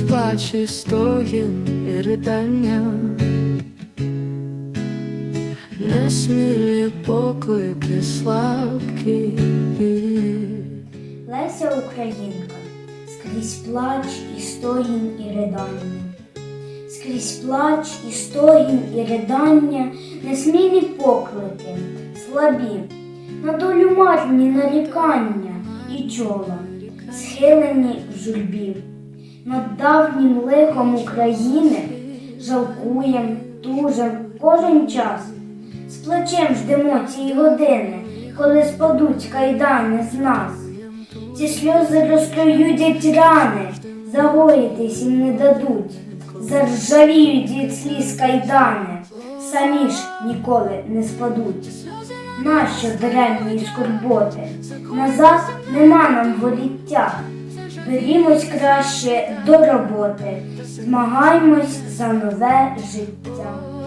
плач і стогін і ридання, несмілі поклики слабкі. Леся Українка, скрізь плач і стогін і ридання. Скрізь плач і стогін і ридання, несмілі поклики, слабі, на долю марні нарікання і чола, схилені в журбі. Над давнім лихом України жалкуєм, тужем кожен час. З плачем ждемо цієї години, коли спадуть кайдани з нас. Ці сльози розкроюдять рани, загоїтись їм не дадуть, заржавіють від сліз кайдани, самі ж ніколи не спадуть. Нащо даремні скорботи? Назад нема нам воліття. Берімось краще до роботи, змагаймось за нове життя.